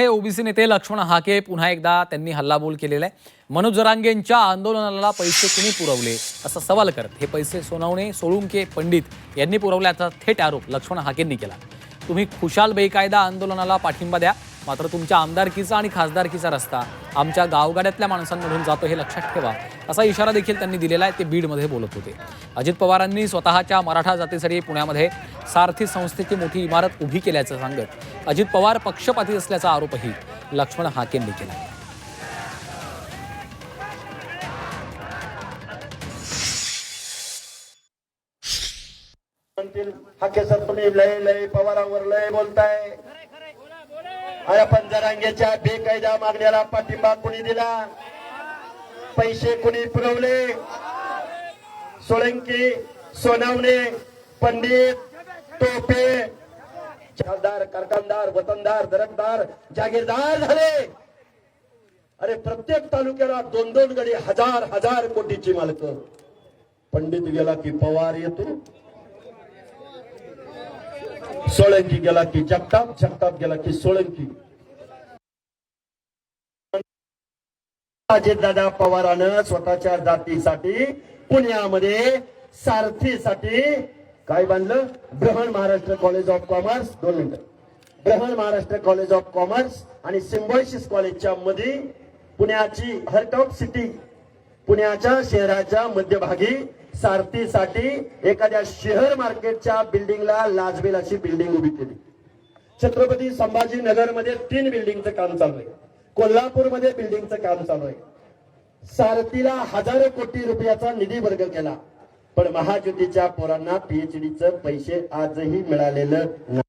हे ओबीसी नेते लक्ष्मण हाके पुन्हा एकदा त्यांनी हल्लाबोल केलेला आहे. मनोज जरांगेंच्या आंदोलनाला पैसे कुणी पुरवले? असा सवाल करत हे पैसे सोनावणे सोळुंके पंडित यांनी पुरवल्याचा थेट आरोप लक्ष्मण हाकेंनी केला. तुम्ही खुशाल बेकायदा आंदोलनाला पाठिंबा द्या. मात्र तुमच्या आमदारकीचा आणि खासदारकीचा रस्ता आमच्या गावगाड्यातल्या माणसांमधून जातो हे लक्षात ठेवा असा इशारा देखील त्यांनी दिलेला आहे ते बीडमध्ये बोलत होते. अजित पवारांनी स्वतःच्या मराठा जातीसाठी पुण्यामध्ये सारथी संस्थेची मोठी इमारत उभी केल्याचं सांगत अजित पवार पक्षपाती असल्याचा आरोपही लक्ष्मण हाकेंनी केला. हा केसर तुम्ही लय लय पवारावर लय बोलताय. अरे पण जरांगेच्या बेकायदा मागण्याला पाठिंबा कुणी दिला? पैसे कुणी पुरवले? सोळंकी सोनावणे पंडित टोपे खासदार कारखानदार वतनदार दरकदार जागीरदार झाले. अरे प्रत्येक तालुक्याला दोन दोन गडी हजार हजार कोटीची मालक. पंडित गेला की पवार येतो. सोळंकी गेला की जगताप जगताप गेला की सोळंकी. अजितदादा पवारानं स्वतःच्या जातीसाठी पुण्यामध्ये सारथीसाठी काय बांधलं? Brihan Maharashtra college of commerce दोन मिनिटं. Brihan Maharashtra college of commerce आणि सिम्बॉयसिस कॉलेजच्या मध्ये पुण्याची हर्टॉप सिटी पुण्याच्या शहराच्या मध्यभागी सारथीसाठी एखाद्या शेअर मार्केटच्या बिल्डिंगला लाजबेल अशी बिल्डिंग उभी केली. छत्रपती संभाजीनगरमध्ये तीन बिल्डिंगचं काम चालू आहे. कोल्हापूरमध्ये बिल्डिंगचं काम चालू आहे. सारथीला हजारो कोटी रुपयाचा निधी वर्ग केला. पण महाज्योतीच्या पोरांना पीएचडीचं पैसे आजही मिळालेलं नाही.